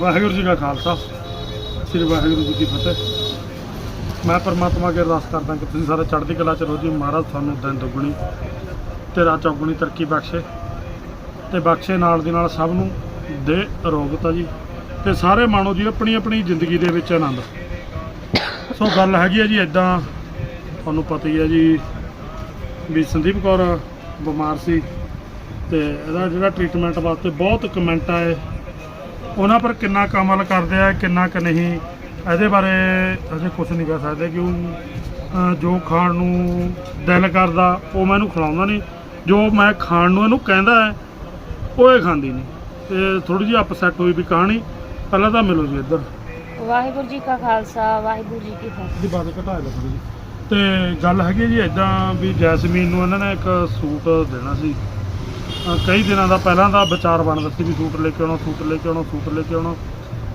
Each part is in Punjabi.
ਵਾਹਿਗੁਰੂ ਜੀ ਕਾ ਖਾਲਸਾ। ਸ੍ਰੀ ਵਾਹਿਗੁਰੂ ਜੀ ਕੀ ਫਤਿਹ। ਮੈਂ ਪਰਮਾਤਮਾ ਅੱਗੇ ਅਰਦਾਸ ਕਰਦਾ ਕਿ ਤੁਸੀਂ ਸਾਰੇ ਚੜ੍ਹਦੀ ਕਲਾ ਚ ਰਹੋ ਜੀ। ਮਹਾਰਾਜ ਤੁਹਾਨੂੰ ਦਿਨ ਦੁੱਗਣੀ ਤੇ ਰਾਤ ਚੌਗੁਣੀ ਤਰੱਕੀ ਬਖਸ਼ੇ। ਤੇ ਬਖਸ਼ੇ ਨਾਲ ਦੀ ਨਾਲ ਸਭ ਨੂੰ ਦੇ ਅਰੋਗਤਾ ਜੀ। ਤੇ ਸਾਰੇ ਮਾਣੋ ਜੀ ਆਪਣੀ ਆਪਣੀ ਜ਼ਿੰਦਗੀ ਦੇ ਵਿੱਚ ਆਨੰਦ। ਸੋ ਗੱਲ ਹੈਗੀ ਹੈ ਜੀ ਇਦਾਂ ਤੁਹਾਨੂੰ ਪਤਾ ਹੀ ਹੈ ਜੀ ਵੀ ਸੰਦੀਪ ਕੌਰ ਬਿਮਾਰ ਸੀ। ਤੇ ਇਹਦਾ ਜਿਹੜਾ ਟ੍ਰੀਟਮੈਂਟ ਵਾਸਤੇ ਬਹੁਤ ਕਮੈਂਟ ਆਏ। ਉਹਨਾਂ ਪਰ ਕਿੰਨਾ ਕੁ ਅਮਲ ਕਰਦੇ ਆ ਕਿੰਨਾ ਕੁ ਨਹੀਂ ਇਹਦੇ ਬਾਰੇ ਅਸੀਂ ਕੁਝ ਨਹੀਂ ਕਹਿ ਸਕਦੇ ਕਿਉਂ ਜੋ ਖਾਣ ਨੂੰ ਦਿਲ ਕਰਦਾ ਉਹ ਮੈਂ ਇਹਨੂੰ ਖਿਲਾਉਂਦਾ ਨਹੀਂ। ਜੋ ਮੈਂ ਖਾਣ ਨੂੰ ਇਹਨੂੰ ਕਹਿੰਦਾ ਹੈ ਉਹ ਇਹ ਖਾਂਦੀ ਨਹੀਂ। ਤੇ ਥੋੜੀ ਜਿਹੀ ਅਪਸੈਟ ਹੋਈ ਵੀ ਕਹਾਣੀ ਪਹਿਲਾਂ ਤਾਂ ਮਿਲੋ ਜੀ ਇੱਧਰ। ਵਾਹਿਗੁਰੂ ਜੀ ਕਾ ਖਾਲਸਾ ਵਾਹਿਗੁਰੂ ਜੀ ਕੀ ਫਤਿਹ। ਦੀ ਬਾਤ ਘਟਾ ਲਓ ਜੀ ਤੇ ਗੱਲ ਹੈਗੀ ਜੀ ਇਦਾਂ ਵੀ ਜੈਸਮੀਨ ਨੂੰ ਇਹਨਾਂ ਨੇ ਇੱਕ ਸੂਟ ਦੇਣਾ ਸੀ। ਕਈ ਦਿਨਾਂ ਦਾ ਪਹਿਲਾਂ ਦਾ ਵਿਚਾਰ ਬਣਦਾ ਸੀ ਵੀ ਸੂਟ ਲੈ ਕੇ ਆਉਣਾ, ਸੂਟ ਲੈ ਕੇ ਆਉਣਾ, ਸੂਟ ਲੈ ਕੇ ਆਉਣਾ।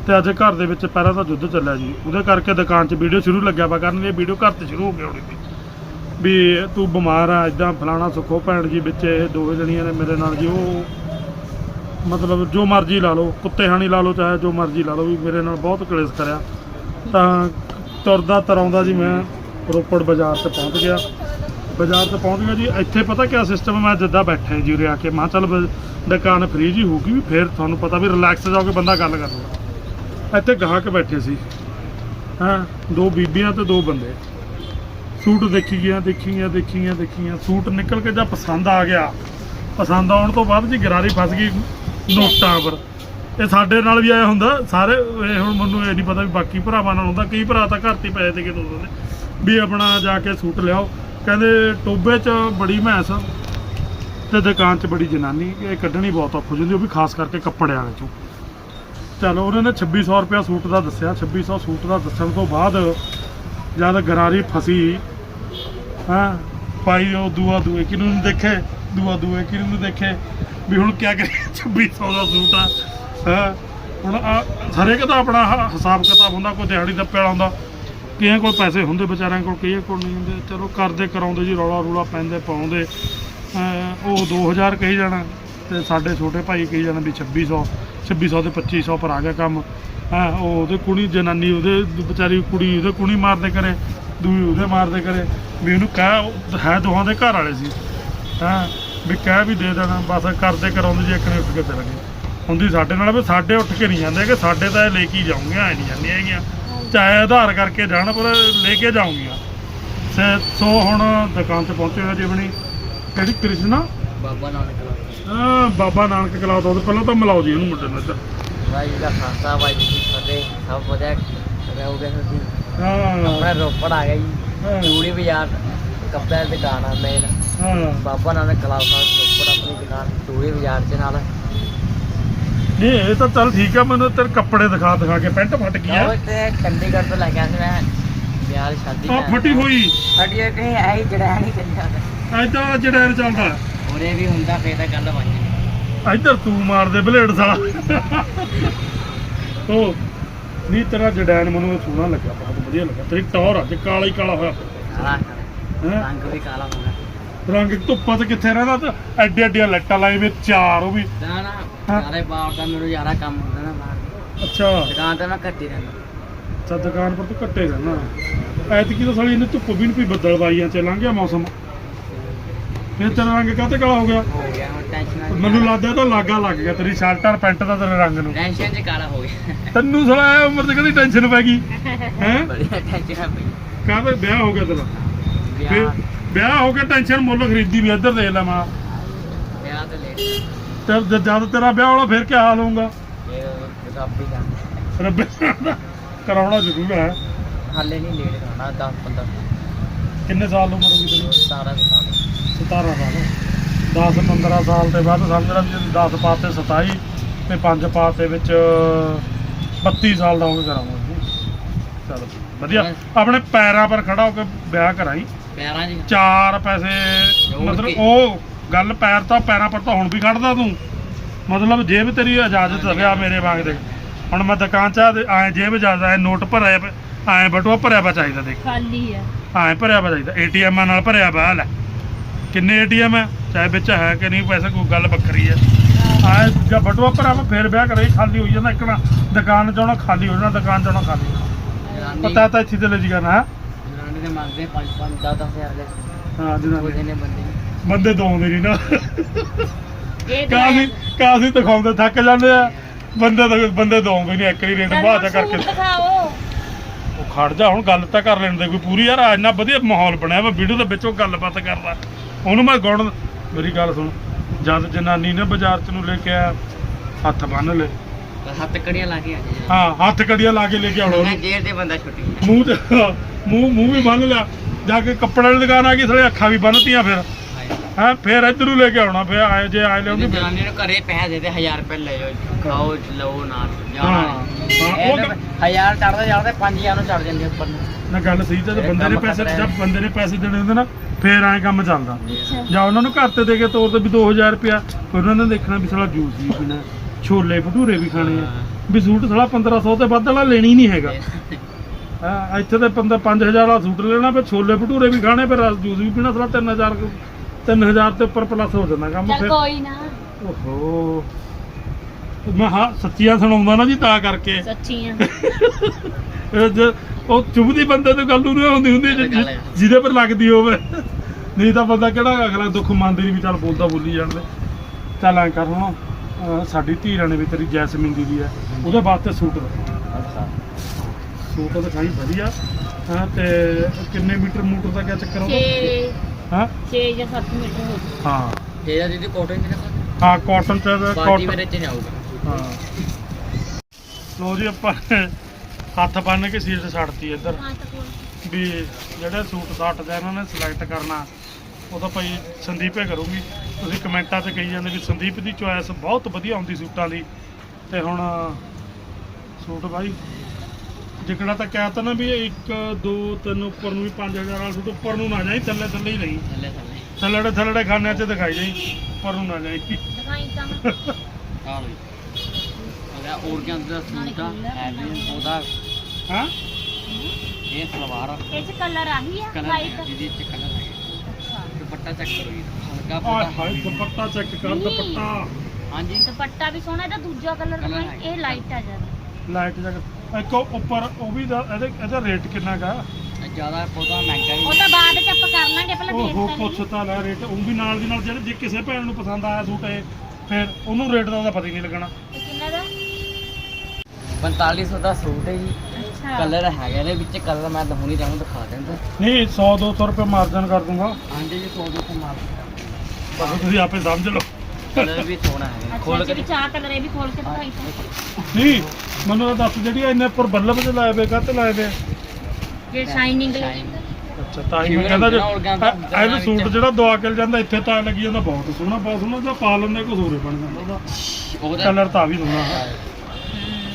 ਤੇ ਅੱਜ ਘਰ ਦੇ ਵਿੱਚ ਪਹਿਲਾਂ ਤਾਂ ਯੁੱਧ ਚੱਲਿਆ ਜੀ। ਉਹਦੇ ਕਰਕੇ ਦੁਕਾਨ 'ਚ ਵੀਡੀਓ ਸ਼ੁਰੂ ਲੱਗਿਆ ਵਾ ਕਰਨ ਇਹ ਵੀਡੀਓ ਘਰ ਤੇ ਸ਼ੁਰੂ ਹੋ ਗਿਆ ਹੋਣੀ ਸੀ। ਵੀ ਤੂੰ ਬਿਮਾਰ ਆ ਇਦਾਂ ਫਲਾਣਾ ਸੁੱਖੋ ਭੈਣ ਜੀ ਵਿੱਚ, ਇਹ ਦੋਵੇਂ ਜਣੀਆਂ ਨੇ ਮੇਰੇ ਨਾਲ ਜੀ, ਉਹ ਮਤਲਬ ਜੋ ਮਰਜ਼ੀ ਲਾ ਲਓ, ਕੁੱਤੇ ਹਾਣੀ ਲਾ ਲਓ, ਚਾਹੇ ਜੋ ਮਰਜ਼ੀ ਲਾ ਲਓ, ਵੀ ਮੇਰੇ ਨਾਲ ਬਹੁਤ ਕਲੇਸ਼ ਕਰਿਆ। ਤਾਂ ਤੁਰਦਾ ਤਰਾਉਂਦਾ ਜੀ ਮੈਂ ਰੋਪੜ ਬਾਜ਼ਾਰ ਤੇ ਪਹੁੰਚ ਗਿਆ। ਬਾਜ਼ਾਰ ਤੋਂ ਪਹੁੰਚ ਗਿਆ ਜੀ। ਇੱਥੇ ਪਤਾ ਕਿਆ ਸਿਸਟਮ ਮੈਂ ਜਿੱਦਾਂ ਬੈਠਾ ਜੀ ਉਰੇ ਆ ਕੇ। ਮੈਂ ਚੱਲ ਦੁਕਾਨ ਫ੍ਰੀ ਜੀ ਹੋਊਗੀ ਵੀ ਫਿਰ ਤੁਹਾਨੂੰ ਪਤਾ ਵੀ ਰਿਲੈਕਸ ਜਾ ਕੇ ਬੰਦਾ ਗੱਲ ਕਰ ਲਊਗਾ। ਇੱਥੇ ਗਾਹਕ ਬੈਠੇ ਸੀ। ਹਾਂ? ਦੋ ਬੀਬੀਆਂ ਤੇ ਦੋ ਬੰਦੇ। ਸੂਟ ਦੇਖੀ ਗਿਆ ਦੇਖੀ ਗਿਆ ਦੇਖੀ ਗਿਆ ਦੇਖੀ ਗਿਆ। ਸੂਟ ਨਿਕਲ ਕੇ ਜਾਂ ਪਸੰਦ ਆ ਗਿਆ। ਪਸੰਦ ਆਉਣ ਤੋਂ ਬਾਅਦ ਜੀ ਗਰਾਰੀ ਫਸ ਗਈ ਨੋਟਾਂ ਪਰ। ਇਹ ਸਾਡੇ ਨਾਲ ਵੀ ਆਇਆ ਹੁੰਦਾ। ਸਾਰੇ ਇਹ ਹੁਣ ਮੈਨੂੰ ਇਹ ਨਹੀਂ ਪਤਾ ਵੀ ਬਾਕੀ ਭਰਾਵਾਂ ਨਾਲ ਹੁੰਦਾ। ਕਈ ਭਰਾ ਤਾਂ ਘਰ ਤੇ ਪਏ ਤੇ ਕਿਦੋਂ ਦੇ ਵੀ ਆਪਣਾ ਜਾ ਕੇ ਸੂਟ ਲਿਆਓ। ਕਹਿੰਦੇ ਟੋਬੇ 'ਚ ਬੜੀ ਮੈਸ ਤੇ ਦੁਕਾਨ 'ਚ ਬੜੀ ਜਨਾਨੀ, ਇਹ ਕੱਢਣੀ ਬਹੁਤ ਔਖ ਹੋ ਜਾਂਦੀ ਉਹ ਵੀ ਖਾਸ ਕਰਕੇ ਕੱਪੜਿਆਂ ਵਿੱਚੋਂ। 'ਚੋਂ ਚਲੋ ਉਹਨਾਂ ਨੇ 2600 ਰੁਪਇਆ ਸੂਟ ਦਾ ਦੱਸਿਆ 2600 ਸੂਟ ਦਾ ਦੱਸਣ ਤੋਂ ਬਾਅਦ ਜਦ ਗਰਾਰੀ ਫਸੀ, ਹਾਂ, ਪਾਈ ਉਹ ਦੂਆ ਦੂਏ ਕਿਨੂੰ ਨੂੰ ਦੇਖੇ, ਦੂਆ ਦੂਏ ਕਿਨੂੰ ਨੂੰ ਦੇਖੇ, ਵੀ ਹੁਣ ਕੀ ਕਰੀਏ 2600 ਦਾ ਸੂਟ ਆ, ਹਾਂ। ਹੁਣ ਹਰੇਕ ਦਾ ਆਪਣਾ ਹਿਸਾਬ ਕਿਤਾਬ ਹੁੰਦਾ, ਕੋਈ ਦਿਹਾੜੀ ਦੱਪੇ ਵਾਲਾ ਹੁੰਦਾ। ਕਿਸੇ ਕੋਲ ਪੈਸੇ ਹੁੰਦੇ ਵਿਚਾਰਿਆਂ ਕੋਲ ਕਿਸੇ ਕੋਲ ਨਹੀਂ ਹੁੰਦੇ। ਚਲੋ ਕਰਦੇ ਕਰਾਉਂਦੇ ਜੀ, ਰੌਲਾ ਰੂਲਾ ਪੈਂਦੇ, ਪਾਉਂਦੇ। ਅਹ ਉਹ 2000 ਕਹੀ ਜਾਣਾ ਤੇ ਸਾਡੇ ਛੋਟੇ ਭਾਈ ਕਹੀ ਜਾਣਾ ਵੀ 2600 2600 ਤੇ 2500 ਪਰ ਆ ਗਿਆ ਕੰਮ। ਹਾਂ, ਉਹ ਉਹਦੇ ਕੁੜੀ ਜਨਾਨੀ, ਉਹਦੇ ਵਿਚਾਰੀ ਕੁੜੀ, ਉਹਦੇ ਕੁਣੀ ਮਾਰਦੇ ਕਰੇ, ਦੂਈ ਉਹਦੇ ਮਾਰਦੇ ਕਰੇ। ਵੀ ਉਹਨੂੰ ਕਹਿ ਹੈ ਦੋਹਾਂ ਦੇ ਘਰ ਵਾਲੇ ਸੀ। ਹਾਂ, ਵੀ ਕਹਿ ਵੀ ਦੇ ਦੇਣਾ, ਬਸ ਕਰਦੇ ਕਰਾਉਂਦੇ ਜੇ, ਇੱਕ ਨੇ ਉੱਠ ਕੇ ਚਲੇ ਗਏ। ਹੁੰਦੀ ਸਾਡੇ ਨਾਲ, ਵੀ ਸਾਡੇ ਉੱਠ ਕੇ ਨਹੀਂ ਜਾਂਦੇ, ਕਿ ਸਾਡੇ ਤਾਂ ਇਹ ਲੈ ਕੇ ਹੀ ਜਾਉਂਗੀਆਂ ਐ ਨਹੀਂ ਜਾਂਦੀਆਂ ਹੈਗੀਆਂ। ਚਾਹੇ ਆਧਾਰ ਕਰਕੇ ਜਾਣ ਪਰ ਲੈ ਕੇ ਜਾਉਂਗੀਆਂ ਸੇ- ਹੁਣ ਦੁਕਾਨ ਤੇ ਪਹੁੰਚੇ ਹੋਏ ਜੀ ਬਣੀ ਕਿਹੜੀ ਕ੍ਰਿਸ਼ਨਾ ਬਾਬਾ ਨਾਨਕ ਦਾ ਹਾਂ ਬਾਬਾ ਨਾਨਕ ਕਲਾਉ ਤੋਂ। ਪਹਿਲਾਂ ਤਾਂ ਮਿਲਾਓ ਜੀ ਇਹਨੂੰ ਮੁੰਡੇ ਨੂੰ ਇੱਧਰ। ਵਾਹਿਗੁਰੂ ਦਾ ਖਾਲਸਾ ਵਾਹਿਗੁਰੂ ਜੀ ਕੀ ਫਤਿਹ ਸਭ ਵਧੀਆ। ਰਹੋਗੇ ਤੁਸੀਂ ਹਾਂ। ਆਪਣਾ ਰੋਪੜ ਆ ਗਿਆ ਜੀ। ਬਾਜ਼ਾਰ ਕੱਪੜੇ ਦੀ ਦੁਕਾਨ ਆ ਮੇਨ ਹਾਂ। ਬਾਬਾ ਨਾਨਕ ਕਲਾਸ ਸਾਹਿਬ ਰੋਪੜ ਆਪਣੀ ਦੁਕਾਨ ਚੂੜੀ ਬਾਜ਼ਾਰ ਚ ਨਾਲ। ਨਹੀਂ ਇਹ ਤਾਂ ਚੱਲ ਠੀਕ ਆ ਮੈਨੂੰ ਤੇਰੇ ਕੱਪੜੇ ਦਿਖਾ ਦਿਖਾ ਕੇ ਪੈਂਟ ਫਟ ਗਈ ਆ। ਉਹ ਤੇ ਚੰਡੀਗੜ੍ਹ ਤੋਂ ਲੈ ਕੇ ਆਇਆ ਸੀ ਮੈਂ। ਵਿਆਹ ਦੀ ਸ਼ਾਦੀ ਆ ਫਟੀ ਹੋਈ। ਹੋਈ ਕਹੀਂ ਆਈ ਜੜਾ ਨਹੀਂ ਚੱਲਿਆ ਐਦਾਂ ਜਿਹੜਾ ਚੱਲਦਾ। ਉਰੇ ਵੀ ਹੁੰਦਾ ਫੇਰ ਤਾਂ ਗੱਲ ਬਣ ਜਾਂਦੀ ਇੱਧਰ ਤੂੰ ਮਾਰ ਦੇ ਬਲੇਡ ਸਾਲਾ। ਉਹ ਨਹੀਂ ਤੇਰਾ ਜਡੈਨ ਮੈਨੂੰ ਇਹ ਸੋਹਣਾ ਲੱਗਾ ਬਹੁਤ ਵਧੀਆ ਲੱਗਾ ਤੇਰੀ ਟੌਰ ਅੱਜ ਕਾਲਾ ਹੀ ਕਾਲਾ ਹੋਇਆ। ਕਾਲਾ ਹੈ? ਰੰਗ ਵੀ ਕਾਲਾ ਹੋ ਗਿਆ ਰੰਗ ਧੁੱਪਾਂ ਤੇ ਕਿੱਥੇ ਰਹਿੰਦਾ ਤੇ ਐਡੇ ਐਡੀਆਂ ਲੱਟਾਂ ਲਾਈ ਵੀ ਚਾਰ ਉਹ ਵੀ। ਨਾ ਨਾ। ਸਾਰੇ ਬਾਹਰ ਦਾ ਮੈਨੂੰ ਜ਼ਿਆਦਾ ਕੰਮ ਹੁੰਦਾ ਨਾ ਬਾਹਰ। ਅੱਛਾ। ਦੁਕਾਨ ਤੇ ਮੈਂ ਘੱਟੀ ਰਹਿੰਦਾ। ਅੱਛਾ ਦੁਕਾਨ ਪਰ ਤੂੰ ਘੱਟੇ ਰਹਿਣਾ ਐਤਕੀ ਤਾਂ ਸਾਲੀ ਇਹਨੇ ਧੁੱਪ ਵੀ ਨਹੀਂ ਪਈ ਬੱਦਲ ਵਾਈਆਂ ਚ ਲੰਘ ਗਿਆ ਮੌਸਮ। ਫਿਰ ਤੇਰਾ ਰੰਗ ਕਾਹਤੇ ਕਾਲਾ ਹੋ ਗਿਆ? ਹੋ ਗਿਆ ਹੁਣ ਟੈਨਸ਼ਨ ਮੈਨੂੰ ਲੱਗਦਾ ਤਾਂ ਲਾਗਾ ਲੱਗ ਗਿਆ ਤੇਰੀ ਸ਼ਰਟ ਔਰ ਪੈਂਟ ਦਾ ਤੇਰੇ ਰੰਗ ਨੂੰ। ਟੈਨਸ਼ਨ ਚ ਕਾਲਾ ਹੋ ਗਿਆ। ਤੈਨੂੰ ਸਾਲਾ ਇਹ ਉਮਰ ਤੇ ਕਦੀ ਟੈਨਸ਼ਨ ਪੈ ਗਈ? ਹੈ? ਬੜੀ ਟੈਨਸ਼ਨ ਪਈ ਕਾਹਦੇ ਵਿਆਹ ਹੋ ਗਿਆ ਤੇਰਾ? ਵਿਆਹ ਵਿਆਹ ਹੋ ਗਿਆ ਟੈਨਸ਼ਨ ਮੁੱਲ ਖਰੀਦੀ ਵੀ ਇੱਧਰ ਦੇਖ ਲੈ ਮਾਂ। ਵਿਆਹ ਤੇ ਲੇਟ ਤੇ ਜਦ ਜਦ ਤੇਰਾ ਵਿਆਹ ਹੋਣਾ ਫਿਰ ਕੀ ਹਾਲ ਹੋਊਗਾ? ਇਹ ਰੱਬ ਹੀ ਜਾਣਦਾ ਰੱਬ ਕਰਾਉਣਾ ਜ਼ਰੂਰ ਹੈ। ਹਾਲੇ ਨਹੀਂ ਲੇਟ ਕਰਨਾ 10 15 ਕਿੰਨੇ ਸਾਲ ਉਮਰ ਹੋ ਗਈ ਤੇਰੀ? 17 ਸਾਲ। 17 ਸਾਲ। 10 15 ਸਾਲ ਤੇ ਬਾਅਦ ਸਮਝ ਲੈ ਵੀ 10 ਪਾਤੇ 27 ਤੇ 5 ਪਾਤੇ ਵਿੱਚ 32 ਸਾਲ ਦਾ ਹੋ ਕੇ ਕਰਾਂਗੇ ਚਲ ਵਧੀਆ। ਆਪਣੇ ਪੈਰਾਂ ਪਰ ਖੜਾ ਹੋ ਕੇ ਵਿਆਹ ਕਰਾਈ। ਪੈਰਾਂ 'ਚ ਚਾਰ ਪੈਸੇ ਮਤਲਬ। ਉਹ ਗੱਲ ਪੈਰ ਤਾਂ ਪੈਰਾਂ ਪਰ ਤਾਂ ਹੁਣ ਵੀ ਕੱਢਦਾ ਤੂੰ। ਮਤਲਬ ਜੇਬ ਤੇਰੀ ਇਜਾਜ਼ਤ ਰਿਹਾ ਮੇਰੇ ਵਾਂਗ ਦੇ ਹੁਣ ਮੈਂ ਦੁਕਾਨ ਚ ਆਏ ਜੇਬ ਇਜਾਜ਼ਤ ਐ ਨੋਟ ਭਰਿਆ ਐ ਬਟੂਆ ਭਰਿਆ ਵਾ ਚਾਹੀਦਾ ਦੇਖ। ਖਾਲੀ ਆ। ਐ ਭਰਿਆ ਵਾ ਚਾਹੀਦਾ। ਏਟੀਐਮ ਨਾਲ ਭਰਿਆ ਵਾ ਲੈ। ਕਿੰਨੇ ਏਟੀਐਮ ਹੈ ਚਾਹੇ ਵਿੱਚ ਹੈ ਕਿ ਨਹੀਂ ਪੈਸੇ ਕੋਈ ਗੱਲ ਵੱਖਰੀ ਹੈ। ਆਏ ਜਾਂ ਬਟੂਆ ਪਰ ਆਪਾਂ ਫੇਰ ਵਿਆਹ ਕਰੇ ਖਾਲੀ ਹੋਈ ਜਾਂਦਾ ਇੱਕਣਾ ਦੁਕਾਨ ਚਾਉਣਾ ਖਾਲੀ ਹੋ ਜਾਣਾ ਦੁਕਾਨ ਖਾਲੀ ਹੋ ਜਾਣਾ। ਜਨਾਨੀ। ਪਤਾ ਤਾਂ ਇੱਥੇ ਤੇ ਲੈ ਜੀ ਕਰਨਾ ਹੈ। ਦੇ ਮੰਗਦੇ 5 5 10 ਹਜ਼ਾਰ ਦੇ ਹਾਂ ਜਿਹਨਾਂ ਉਹਦੇ ਨੇ ਬੰਦੇ ਬੰਦੇ ਦੋਉਂਦੇ ਨਹੀਂ ਨਾ ਇਹ ਤਾਂ ਕਾਸੀ ਕਾਸੀ ਦਿਖਾਉਂਦੇ ਥੱਕ ਜਾਂਦੇ ਆ। ਬੰਦੇ ਤਾਂ ਬੰਦੇ ਦੋਉਂਦੇ ਨਹੀਂ ਇੱਕ ਹੀ ਰੇਟ ਬਾਅਦ ਕਰਕੇ। ਦਿਖਾਓ। ਉਹ ਖੜ ਜਾ ਹੁਣ ਗੱਲ ਤਾਂ ਕਰ ਲੈਣ ਦੇ ਕੋਈ ਪੂਰੀ ਯਾਰ ਇੰਨਾ ਵਧੀਆ ਮਾਹੌਲ ਬਣਿਆ ਵਾ ਵੀਡੀਓ ਦੇ ਵਿੱਚੋਂ ਗੱਲਬਾਤ ਕਰਦਾ। ਉਹਨੂੰ ਮੈਂ ਗੁਣ ਮੇਰੀ ਗੱਲ ਸੁਣ ਜਦ ਜਨਾਨੀ ਨੇ ਬਾਜ਼ਾਰ ਚ ਨੂੰ ਲੈ ਕੇ ਆਇਆ ਹੱਥ ਬੰਨ ਲੈ ਹੱਥ ਕੜੀਆਂ ਲਾ ਕੇ ਆ ਜੀ ਹਾਂ ਹੱਥ ਕੜੀਆਂ ਲਾ ਕੇ ਲੈ ਕੇ ਆਉਣਾ ਮੈਂ ਉਹਨੂੰ। ਜੇਲ੍ਹ ਦੇ ਬੰਦਾ ਛੁੱਟੀ ਮੂੰਹ ਤੇ ਮੂੰਹ ਮੂੰਹ ਵੀ ਬੰਨ ਲਿਆ। ਜਾ ਕੇ ਕੱਪੜੇ ਵਾਲੀ ਦੁਕਾਨ ਆ ਗਈ ਥਲੇ ਅੱਖਾਂ ਵੀ ਬੰਨਤੀਆਂ ਫਿਰ। ਹਾਂ ਫਿਰ ਇੱਧਰ ਨੂੰ ਲੈ ਕੇ ਆਉਣਾ ਫਿਰ ਆਏ ਜੇ ਆਏ ਲਿਆਉਂਦੀ ਫਿਰ। ਜਨਾਨੀ ਨੂੰ ਘਰੇ ਪੈਸੇ ਦੇ ਦੇ 1000 ਰੁਪਏ ਲੈ ਜਾਓ ਖਾਓ ਲਓ ਨਾਲ ਹਾਂ, ਉਹ ਤਾਂ- 1000 ਚੜਦਾ ਚੜਦਾ 5000 ਨੂੰ ਚੜ ਜਾਂਦੇ ਉੱਪਰ ਨੂੰ। ਨਾ ਗੱਲ ਸਹੀ ਤੇ ਇਹ ਬੰਦੇ ਨੇ ਕੰਮ ਪੈਸੇ ਖਤਰਾ ਹੈ। ਜਦ ਬੰਦੇ ਨੇ ਪੈਸੇ ਦੇਣੇ ਹੁੰਦੇ ਨਾ ਫੇਰ ਐਂ ਕੰਮ ਚੱਲਦਾ। ਜਾਂ ਉਹਨਾਂ ਨੂੰ ਘਰ ਤੇ ਦੇ ਕੇ ਤੋਰ ਤੇ ਵੀ 2000 ਰੁਪਿਆ ਫਿਰ ਉਹਨਾਂ ਨੇ ਦੇਖਣਾ ਵੀ ਸਾਲਾ ਜੂਸ ਪੀਣਾ। ਛੋਲੇ ਭਟੂਰੇ ਵੀ ਖਾਣੇ ਆ। ਵੀ ਸੂਟ ਸਾਲਾ 1500 ਤੇ ਵੱਧ ਵਾਲਾ ਲੈਣੀ ਨਹੀਂ ਹੈਗਾ। ਹਾਂ ਇੱਥੇ ਤੇ 15 5000 ਵਾਲਾ ਸੂਟ ਲੈਣਾ ਫਿਰ ਛੋਲੇ ਭਟੂਰੇ ਵੀ ਖਾਣੇ ਫਿਰ ਰਸ ਜੂਸ ਵੀ ਪੀਣਾ ਸਾਲਾ 3000 3000 ਤੇ ਉੱਪਰ ਪਲੱਸ ਹੋ ਜਾਂਦਾ ਕੰਮ ਚੱਲ ਫਿਰ। ਕੋਈ ਨਾ। ਓਹੋ। ਮੈਂ ਹਾਂ ਸੱਚੀਆਂ ਸੁਣਾਉਂਦਾ ਨਾ ਜੀ ਤਾਂ ਕਰਕੇ। ਸੱਚੀਆਂ। ਉਹ ਚੁਭਦੀ ਬੰਦੇ ਤੋਂ ਗੱਲ ਨੂੰ ਹੁੰਦੀ ਹੁੰਦੀ ਜਿਹਦੇ ਪਰ ਲੱਗਦੀ ਹੋਵੇ। ਨਹੀਂ ਤਾਂ ਬੰਦਾ ਕਿਹੜਾ ਅਗਲਾ ਦੁੱਖ ਮੰਨਦੇ ਨਹੀਂ ਵੀ ਚੱਲ ਬੋਲਦਾ ਬੋਲੀ ਜਾਣਦੇ ਚੱਲ ਐਂ ਕਰ ਹੁਣ। ਸਾਡੀ ਧੀ ਰਾਣੇ ਵੀ ਤੇਰੀ ਜੈਸਮੀਨ ਦੀ ਵੀ ਹੈ। ਉਹਦੇ ਵਾਸਤੇ ਸੂਟ ਦਿਖਾ ਸੂਟ ਦਿਖਾਈ ਵਧੀਆ। ਹਾਂ ਤੇ ਕਿੰਨੇ ਮੀਟਰ ਮੂਟਰ ਦਾ ਕਿਆ ਚੱਕਰ 6 ਉਹਦਾ ਹਾਂ? 6 ਜਾਂ 7 ਮੀਟਰ ਹੋ ਹਾਂ। ਇਹਦਾ ਦੀਦੀ ਕੋਟਨ ਜਿਹੜਾ ਹਾਂ ਕਾਟਨ ਤੇ ਬਾਡੀ ਕਾਟਨ ਮੇਰੇ ਚ ਜਾਊਗਾ ਹਾਂ। ਲੋ ਜੀ ਆਪਾਂ ਨੇ ਹੱਥ ਬੰਨ ਕੇ ਸੀਟ ਛੱਡਤੀ ਇੱਧਰ। ਹਾਂ ਤਾਂ ਕੋਲ ਵੀ ਜਿਹੜੇ ਸੂਟ ਸਾਟ ਦਾ ਇਹਨਾਂ ਨੇ ਸਿਲੈਕਟ ਕਰਨਾ ਉਹ ਤਾਂ ਭਾਈ ਸੰਦੀਪੇ ਕਰੂਗੀ। ਤੁਸੀਂ ਕਮੈਂਟਾਂ 'ਚ ਕਹੀ ਜਾਂਦੇ ਵੀ ਸੰਦੀਪ ਦੀ ਚੁਆਇਸ ਬਹੁਤ ਵਧੀਆ ਹੁੰਦੀ ਸੂਟਾਂ ਦੀ। ਤੇ ਹੁਣ ਸੂਟ ਭਾਈ ਜਿਕੜਾ ਤਾਂ ਕਹਿ ਤਾ ਨਾ ਵੀ 1 2 3 ਉੱਪਰ ਨੂੰ ਵੀ 5000 ਵਾਲਾ ਸੂਟ ਉੱਪਰ ਨੂੰ ਨਾ ਜਾਈ ਥੱਲੇ ਥੱਲੇ ਹੀ ਨਹੀਂ ਥੱਲੇ ਥੱਲੇ। ਥੱਲੜੇ ਥੱਲੜੇ ਖਾਨਿਆਂ 'ਚ ਦਿਖਾਈ ਜਾਈ ਉੱਪਰ ਨੂੰ ਨਾ ਜਾਈ। ਦਿਖਾਈ ਤਾਂ ਆ ਲਓ ਅਗਲਾ ਔਰਗਨ ਦਾ ਸੂਟ ਆ ਹੈ ਵੀ ਉਹਦਾ। ਹਾਂ? ਇਹ ਸਲਵਾਰ ਇਹ ਚ ਕਲਰ ਆਹੀ ਆ ਵਾਈਟ ਦੀਦੀ ਚ ਕਲਰ ਹੈ ਦੁਪੱਟਾ ਚੈੱਕ ਕਰੋ ਜੀ। ਹਲਕਾ ਆਹ ਹਾਏ ਦੁਪੱਟਾ ਚੈੱਕ ਕਰ ਦੁਪੱਟਾ। ਹਾਂਜੀ। ਦੁਪੱਟਾ ਵੀ ਸੋਹਣਾ ਇਹਦਾ ਦੂਜਾ ਕਲਰ Colour ਹੈ। ਇਹ ਲਾਈਟ ਆ ਜ਼ਿਆਦਾ। ਲਾਈਟ ਜਗ ਇੱਕ ਉਹ ਉੱਪਰ ਉਹ ਵੀ ਦਾ- ਇਹਦੇ ਇਹਦਾ ਰੇਟ ਕਿੰਨਾ ਗਾ ਜ਼ਿਆਦਾ ਬਹੁਤਾ ਮਹਿੰਗਾ ਉਹ ਨਹੀਂ ਤਾਂ ਬਾਅਦ ਚ ਆਪਾਂ ਕਰ ਲਾਂਗੇ ਪਹਿਲਾਂ ਦੇਖ ਤਾਂ ਪੁੱਛ ਤਾਂ ਲੈ ਰੇਟ ਉਹ ਵੀ ਨਾਲ ਦੀ ਨਾਲ ਜਿਹੜੇ ਜੇ ਕਿਸੇ ਭੈਣ ਨੂੰ ਪਸੰਦ ਆਇਆ ਸੂਟ ਇਹ ਫਿਰ ਉਹਨੂੰ ਰੇਟ ਦਾ ਪਤਾ ਹੀ ਨਹੀਂ ਲੱਗਣਾ। ਇਹ ਕਿੰਨਾ ਦਾ? 4500 ਦਾ ਸੂਟ ਹੈ ਜੀ। ਅੱਛਾ। ਕਲਰ ਹੈਗਾ ਇਹਦੇ ਵਿੱਚ। ਕਲਰ ਮੈਂ ਹੁਣੀ ਤੁਹਾਨੂੰ ਦਿਖਾ ਦਿੰਦਾ। ਨਹੀਂ 100 200 ਰੁਪਏ ਮਾਰਜਨ ਕਰ ਦੂੰਗਾ। ਹਾਂਜੀ ਜੀ 100 200 ਮਾਰ ਬਸ ਤੁਸੀਂ ਆਪੇ ਸਮਝ ਲਓ ਕਲਰ ਵੀ ਸੋਹਣਾ ਹੈ ਖੋਲ ਕੇ ਵੀ ਚਾਹ ਕਲਰ ਇਹ ਵੀ ਖੋਲ ਕੇ ਦਿਖਾਈ ਤਾਂ ਨਹੀਂ ਮੈਨੂੰ ਤਾਂ ਦੱਸ ਜਿਹੜੀ ਇਹਨੇ ਉੱਪਰ ਬੱਲਬ ਤੇ ਲਾਏ ਵੇ ਕੱਤ ਲਾਏ ਵੇ ਜੇ ਸ਼ਾਈਨਿੰਗ Shine। ਅੱਛਾ ਤਾਂ ਹੀ ਮੈਂ ਜਿਵੇਂ ਕਹਿੰਦਾ ਜੇ ਨਾ organ ਦਾ ਇਹ- ਇਹਨੂੰ ਸੂਟ ਵਿੱਚ। ਜਿਹੜਾ ਦਵਾ ਕੇ ਜਾਂਦਾ ਇੱਥੇ ਤਾਂ ਲੱਗੀ ਜਾਂਦਾ ਬਹੁਤ ਸੋਹਣਾ ਬਹੁਤ ਸੋਹਣਾ ਜਾਂ ਪਾ ਲੈਂਦੇ ਕੁਝ ਹੋਰੇ ਬਣ ਜਾਂਦਾ ਉਹਦਾ ਉਹਦਾ ਕਲਰ ਤਾਂ ਵੀ ਸੋਹਣਾ ਹੈ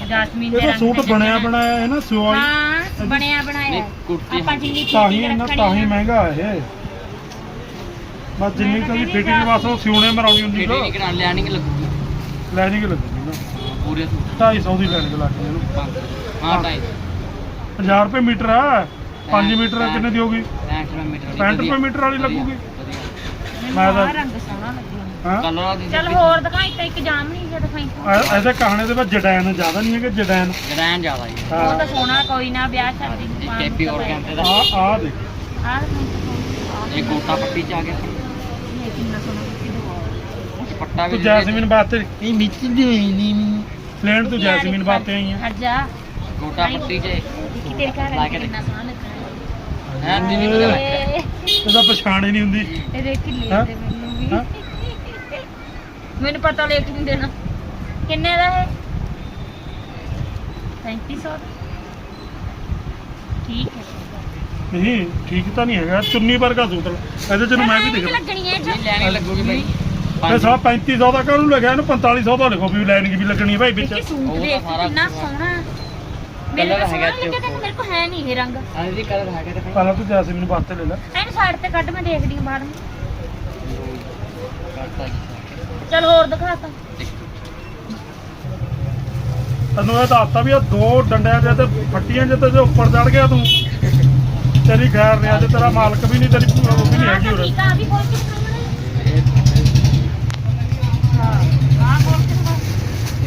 ਜਾਸਮੀਨ ਦੇ ਰੰਗ ਸੂਟ ਬਣਿਆ। ਬਣਾਇਆ ਹੈ ਨਾ ਸਿਵਾਈ ਹਾਂ ਬਣਿਆ ਬਣਾਇਆ ਆਪਾਂ। ਜਿੰਨੀ ਤਾਂ ਰੱਖਣੀ ਤਾਂ ਹੀ। ਮਹਿੰਗਾ ਹੈ ਇਹ ਬਸ ਜਿੰਨੀ ਕਦੀ ਕਹਿੰਦੀ ਫਿਟਿੰਗ ਵਾਸਤੇ ਉਹ ਸਿਉਣੇ ਮਰਾਉਣੀ ਹੁੰਦੀ ਫਿਟਿੰਗ ਤਾਂ। ਕਰਾ ਲੈਣਿੰਗ ਲੱਗੂਗੀ? ਲੈਨਿੰਗ ਲੱਗੂਗੀ ਨਾ। ਪੂਰੇ ਸੂਟ। 250 ਦੀ ਲੈਨਿੰਗ ਲੱਗ ਇਹਨੂੰ। ਹਾਂ ਢਾਈ 50 ਰੁਪਏ ਮੀਟਰ ਆ। 5 ਮੀਟਰ ਕਿੰਨੇ ਦੀ ਹੋਗੀ 65 ਰੁਪਏ ਮੀਟਰ 65 ਰੁਪਏ ਮੀਟਰ ਵਾਲੀ ਲੱਗੂਗੀ। ਮੈਂ ਤਾਂ- ਰੰਗ ਸੋਹਣਾ ਹਾਂ? ਦੀ ਚੱਲ ਹੋਰ ਦਿਖਾਈ ਤਾਂ ਇੱਕ ਜਾਮ ਨਹੀਂ ਜਿਹਾ ਦਿਖਾਈ। ਐਸੇ ਕਹਾਣੇ ਦੇ ਵਿੱਚ ਜਡੈਨ ਜ਼ਿਆਦਾ ਨਹੀਂ ਹੈਗੇ ਜਡੈਨ। ਗ੍ਰੈਂਡ ਜ਼ਿਆਦਾ ਜੀ ਉਹ ਤਾਂ ਹਾਂ ਸੋਹਣਾ ਕੋਈ ਨਾ ਵਿਆਹ ਸ਼ਾਦੀ ਨੂੰ ਕੈਪੀ ਨੂੰ ਤਾਂ ਔਰਗਨ ਦਾ ਆ ਆ ਦੇਖ। ਦਿਖਾਈ ਇਹ ਗੋਟਾ ਪੱਟੀ ਚ ਆ ਗਿਆ। ਕਿਦੋਂ ਦੁਪੱਟਾ ਵੀ ਤੂੰ ਜੈਸਮੀਨ ਬਾਤੇ ਨਹੀਂ ਮਿੱਚ ਦੀ ਹੋਈ ਨਹੀਂ ਪਲੇਨ ਤੂੰ ਜੈਸਮੀਨ ਬਾਤੇ ਆਈ ਆ ਹਟ ਜਾ ਗੋਟਾ ਪੱਟੀ ਚ ਕਿ ਤੇਰੇ ਘਰ ਲਾ ਕੇ ਵਾਲੀ ਕਿੰਨਾ ਸੋਹਣਾ ਲੱਗਦਾ ਪਛਾਣ ਹੀ ਨਹੀਂ ਹੁੰਦੀ। ਇਹ ਦੇਖ ਕਿ ਲੈ ਹੈਂ? ਦੇ ਮੈਨੂੰ ਵੀ। ਹੈਂ? ਮੈਨੂੰ ਪਤਾ ਲੈ ਕੇ ਨਹੀਂ ਦੇਣਾ। ਕਿੰਨੇ ਦਾ ਹੈ 3500 ਠੀਕ ਹੈ। ਨਹੀਂ ਠੀਕ ਤਾਂ ਨਹੀਂ ਹੈਗਾ। ਚੁੰਨੀ ਵਰਗਾ ਸੂਟ ਇਹਦੇ ਚ ਨੂੰ ਮੈਂ ਵੀ ਦਿਖ ਲੱਗਣੀ ਹੈ ਜੀ ਲੈਣੀ ਲੱਗੂਗੀ ਭਾਈ ਇਹ ਸਾਲਾ 3500 ਦਾ ਕਾਹਨੂੰ ਲੱਗਿਆ? ਇਹਨੂੰ 4500 ਦਾ ਲਿਖੋ ਵੀ ਲਾਈਨਿੰਗ ਵੀ ਲੱਗਣੀ ਹੈ ਭਾਈ ਵਿੱਚ। ਕਿ ਸੂਟ ਦੇਖ ਸਾਰਾ ਕਿੰਨਾ ਸੋਹਣਾ। ਮੇਰੇ ਕੋਲ ਹੈਗਾ ਸੋਹਣਾ ਲੱਗਿਆ ਤਾਂ ਮੇਰੇ ਕੋਲ ਹੈ ਨਹੀਂ ਇਹ ਰੰਗ। ਹਾਂ ਜੀ ਕਲਰ ਹੈਗਾ ਤੇ ਪਹਿਲਾਂ ਤੂੰ ਜੈਸਮੀਨ ਬਾਤੇ ਲੈ ਲੈ। ਇਹਨੂੰ ਸਾਈਡ ਤੇ ਕੱਢ ਮੈਂ ਦੇਖਦੀ ਹਾਂ ਬਾਅਦ ਵਿੱਚ ਕਰਤਾ ਚਲ ਹੋਰ ਦਿਖਾ ਤਾ। ਤੈਨੂੰ ਇਹ ਦੱਸਤਾ ਵੀ ਇਹ ਦੋ ਡੰਡਿਆਂ ਦੇ ਤੇ ਫੱਟੀਆਂ ਜਿੱਤੇ ਜੇ ਉੱਪਰ ਚੜ ਗਿਆ ਤੂੰ। ਤੇਰੀ ਖੈਰ ਨਹੀਂ ਅੱਜ ਤੇਰਾ ਮਾਲਕ ਵੀ ਨਹੀਂ ਤੇਰੀ ਭੂਆ ਉਹ ਵੀ ਨਹੀਂ ਹੈਗੀ ਉਰੇ। ਆ ਵੀ ਖੋਲ ਕੇ ਹਾਂ ਆਹ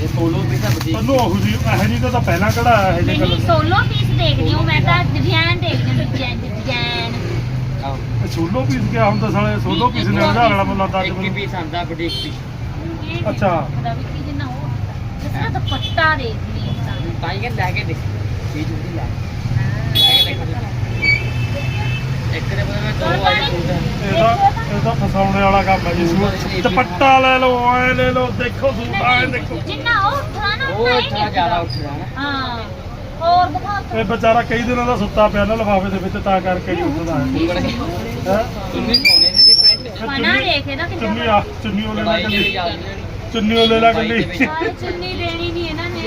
ਸੋਲੋ ਪੀਸ ਆ ਬੁਟੀਕ। ਉਹਨੂੰ ਉਹ ਜੀ ਇਹ ਜੀ ਤਾਂ ਪਹਿਲਾਂ ਕਢਾਇਆ ਇਹ ਜੇ ਨਹੀਂ ਕਲਰ? ਸੋਲੋ ਪੀਸ ਦੇਖਦੀ ਹਾਂ ਮੈਂ ਤਾਂ ਡਿਜ਼ਾਈਨ ਦੇਖਦੀ ਹਾਂ ਡਿਜ਼ਾਈਨ ਡਿਜ਼ਾਈਨ। ਆਹ ਸੋਲੋ ਪੀਸ ਗਿਆ ਹੁੰਦਾ ਸਾਲੇ? ਸੋਲੋ ਪੀਸ ਨੇ ਹਜ਼ਾਰ ਵਾਲਾ ਮੁੱਲਾ ਤਾਂ ਇੱਕ ਹੀ ਪੀਸ ਆਂਦਾ ਬੁਟੀਕ ਪੀਸ ਅੱਛਾ। ਪਤਾ ਵੀ ਕੀ ਜਿੰਨਾ ਉਹ ਜਿਸ ਦਾ ਦੁਪੱਟਾ ਦੇਖਦੀ ਹਾਂ ਤਾਂ। ਤਾਂ ਹੀ ਕਿ ਲੈ ਕੇ ਦੇਖ। ਚੀਜ਼ ਉਹਦੀ ਲੈ। ਲੈ ਕੇ ਦੇਖ ਇੱਕ ਦੇ ਬਦਲੇ ਮੈਂ ਦੋ ਵਾਲੇ ਸੂਟ ਆ। ਇਹਦਾ ਇਹਦਾ ਫਸਾਉਣੇ ਵਾਲਾ ਕੰਮ ਹੈ ਜੀ ਸੂਟ। ਦੁਪੱਟਾ ਲੈ ਲਓ ਐ ਲੈ ਲਓ ਦੇਖੋ ਸੂਟ ਐ ਦੇਖੋ। ਜਿੰਨਾ ਉਹ ਉੱਠਣਾ ਨਾ ਉਹ ਜ਼ਿਆਦਾ ਨਾ। ਹਾਂ ਹੋਰ ਦਿਖਾ। ਤੂੰ। ਇਹ ਵਿਚਾਰਾ ਕਈ ਦਿਨਾਂ ਦਾ ਸੁੱਤਾ ਪਿਆ ਨਾ ਲਿਫਾਫੇ ਦੇ ਵਿੱਚ ਤਾਂ ਕਰਕੇ ਨਹੀਂ ਉੱਠਦਾ ਹੈ? ਚੁੰਨੀ ਸੋਨੇ ਦੀ ਜੀ ਪ੍ਰਿੰਟ ਮਨਾ ਦੇਖ ਇਹਦਾ ਚੁੰਨੀ ਕਿੰਨਾ ਆ ਚੁੰਨੀ ਉਹ ਲੈ ਚੁੰਨੀ ਉਹ ਲੈ ਲੈ ਸਾਰੇ ਚੁੰਨੀ ਦੇਣੀ ਨਹੀਂ ਇਹਨਾਂ ਨੇ।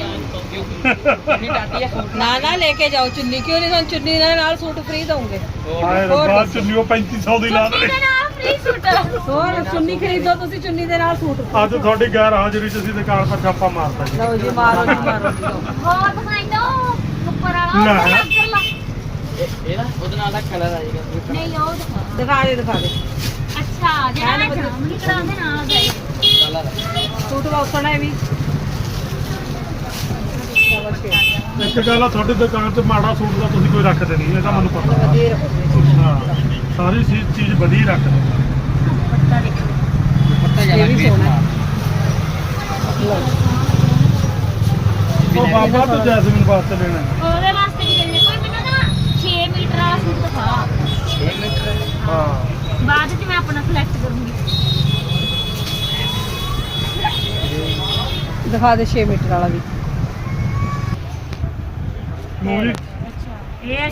ਨਾ ਨਾ ਲੈ ਕੇ ਜਾਓ ਚੁੰਨੀ ਕਿਉਂ ਨਹੀਂ ਤੁਹਾਨੂੰ ਚੁੰਨੀ ਦੇ ਨਾਲ ਸੂਟ ਫ੍ਰੀ ਦਵਾਂਗੇ ਹਾਏ ਹੋਰ ਰੱਬਾ। ਚੁੰਨੀ ਉਹ 3500 ਦੀ ਲਾ ਦੇ। ਦੇ ਨਾਲ ਫ੍ਰੀ ਸੂਟ। ਹੋਰ ਚੁੰਨੀ ਖਰੀਦੋ ਤੁਸੀਂ ਚੁੰਨੀ ਦੇ ਨਾਲ ਸੂਟ। ਅੱਜ ਤੁਹਾਡੀ ਗੈਰ ਹਾਜ਼ਰੀ 'ਚ ਅਸੀਂ ਦੁਕਾਨ ਪਰ ਛਾਪਾ ਮਾਰਤਾ ਜੀ। ਲਓ ਜੀ ਮਾਰੋ ਜੀ ਮਾਰੋ। ਹੋਰ ਦਿਖਾਈ ਦੋ ਉੱਪਰ ਵਾਲਾ ਇਹਦਾ ਉਹਦੇ ਨਾਲ ਦਾ ਕਲਰ ਆਏਗਾ। ਨਹੀਂ ਉਹ ਦਿਖਾ ਦਿਖਾ ਦੇ ਦਿਖਾ ਦੇ। ਅੱਛਾ ਜਿਹੜਾ ਮੈਂ ਜਾਮਨੀ ਕਰਾਉਂਦੇ ਨਾਲ ਗਏ ਕਲਰ। ਸੂਟ ਵਾਸਣਾ ਹੈ ਵੀ। ਇੱਕ ਗੱਲ ਆ ਤੁਹਾਡੀ ਦੁਕਾਨ ਤੇ ਮਾੜਾ ਸੂਟ ਦਾ ਤੁਸੀਂ ਕੋਈ ਰੱਖਦੇ ਨਹੀਂ ਇਹਦਾ ਮੈਨੂੰ ਪਤਾ ਹਾਂ ਸਾਰੀ ਚੀਜ਼ ਚੀਜ਼ ਵਧੀਆ ਰੱਖਦੇ। ਪੱਤਾ ਦੇਖੋ। ਪੱਤਾ ਜ਼ਿਆਦਾ ਵੀ ਸੋਹਣਾ। ਉਹ ਬਾਬਾ ਤੋਂ ਜੈਸਮੀਨ ਵਾਸਤੇ ਲੈਣਾ। ਉਹਦੇ ਵਾਸਤੇ ਵੀ ਕਹਿੰਦੇ ਕੋਈ ਮੈਨੂੰ ਨਾ 6 ਮੀਟਰ ਵਾਲਾ ਸੂਟ ਦਿਖਾ। 6 ਮੀਟਰ? ਹਾਂ। ਬਾਅਦ ਚ ਮੈਂ ਆਪਣਾ ਸਿਲੈਕਟ ਕਰੂੰਗੀ। ਦਿਖਾ ਦੇ 6 ਮੀਟਰ ਵਾਲਾ ਵੀ। ਲਓ ਜੀ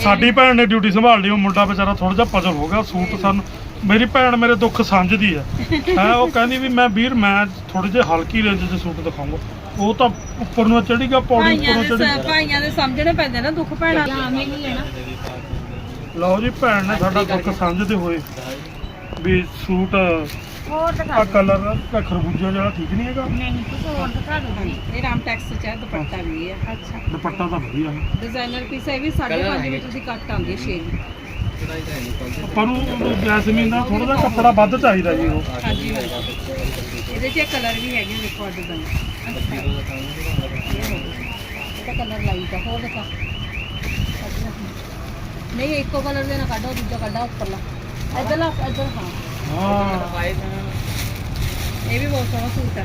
ਸਾਡੀ ਭੈਣ ਨੇ ਡਿਊਟੀ ਸੰਭਾਲ ਲਈ ਉਹ ਮੁੰਡਾ ਵਿਚਾਰਾ ਥੋੜਾ ਜਿਹਾ ਪਜ਼ਲ ਹੋ ਗਿਆ ਸੂਟ ਸਾਨੂੰ ਮੇਰੀ ਭੈਣ ਮੇਰੇ ਦੁੱਖ ਸਮਝਦੀ ਹੈ। ਹੈ ਉਹ ਕਹਿੰਦੀ ਵੀ ਮੈਂ ਵੀਰ ਮੈਂ ਥੋੜੇ ਜਿਹੇ ਹਲਕੀ ਰੇਂਜ ਦੇ ਸੂਟ ਦਿਖਾਉਂਗਾ। ਉਹ ਤਾਂ ਉੱਪਰ ਨੂੰ ਚੜੀ ਗਿਆ ਪੌੜੀ ਉੱਪਰੋਂ ਦੇ ਚੜੀ ਸ- ਭਾਈਆਂ ਦੇ ਸਮਝਣੇ ਪੈਂਦੇ ਨਾ ਦੁੱਖ ਭੈਣਾਂ ਲਓ ਜੀ ਭੈਣ ਨੇ ਸਾਡਾ ਦੁੱਖ ਸਮਝਦੇ ਹੋਏ ਵੀ ਸੂਟ ਹੋਰ ਦਿਖਾ ਆ ਦਿਓ। ਕਲਰ ਆ ਖਰਬੂਜਾ ਜਿਹੜਾ ਠੀਕ ਨਹੀਂ ਹੈਗਾ। ਨਹੀਂ ਕੁਝ ਹੋਰ ਦਿਖਾ ਦੋ ਇਹ ਰਾਮ ਟੈਕਸ ਚ ਹੈ ਦੁਪੱਟਾ ਵੀ ਹੈ। ਅੱਛਾ। ਦੁਪੱਟਾ ਤਾਂ ਵਧੀਆ ਹੈ। ਡਿਜ਼ਾਈਨਰ ਪੀਸ ਹੈ ਇਹ ਵੀ 5.5 ਮੀਟਰ ਦੀ ਕੱਟ ਆਉਂਦੀ ਹੈ ਸ਼ੇਡ ਆਪਾਂ ਨੂੰ ਜੈਸਮੀਨ ਦਾ ਥੋੜਾ ਜਿਹਾ ਕੱਪੜਾ ਵੱਧ ਚਾਹੀਦਾ ਜੀ ਉਹ। ਹਾਂਜੀ। ਹਾਂਜੀ ਇਹਦੇ 'ਚ ਕਲਰ ਵੀ ਹੈਗੇ ਦੇਖੋ ਅੱਡ ਦਾ ਅੱਛਾ। ਇਹਦਾ ਕਲਰ ਲਾਈਟ ਆ ਹੋਰ ਦਿਖਾ। ਨਹੀਂ ਇੱਕੋ ਕਲਰ ਦੇ ਨਾ ਕੱਢੋ ਦੂਜਾ ਕੱਢਾ ਉੱਪਰਲਾ। ਇੱਧਰ ਲਾ ਇੱਧਰ ਹਾਂ। ਹਾਂ। ਇਹ ਵੀ ਬਹੁਤ ਸੋਹਣਾ ਸੂਟ ਹੈ।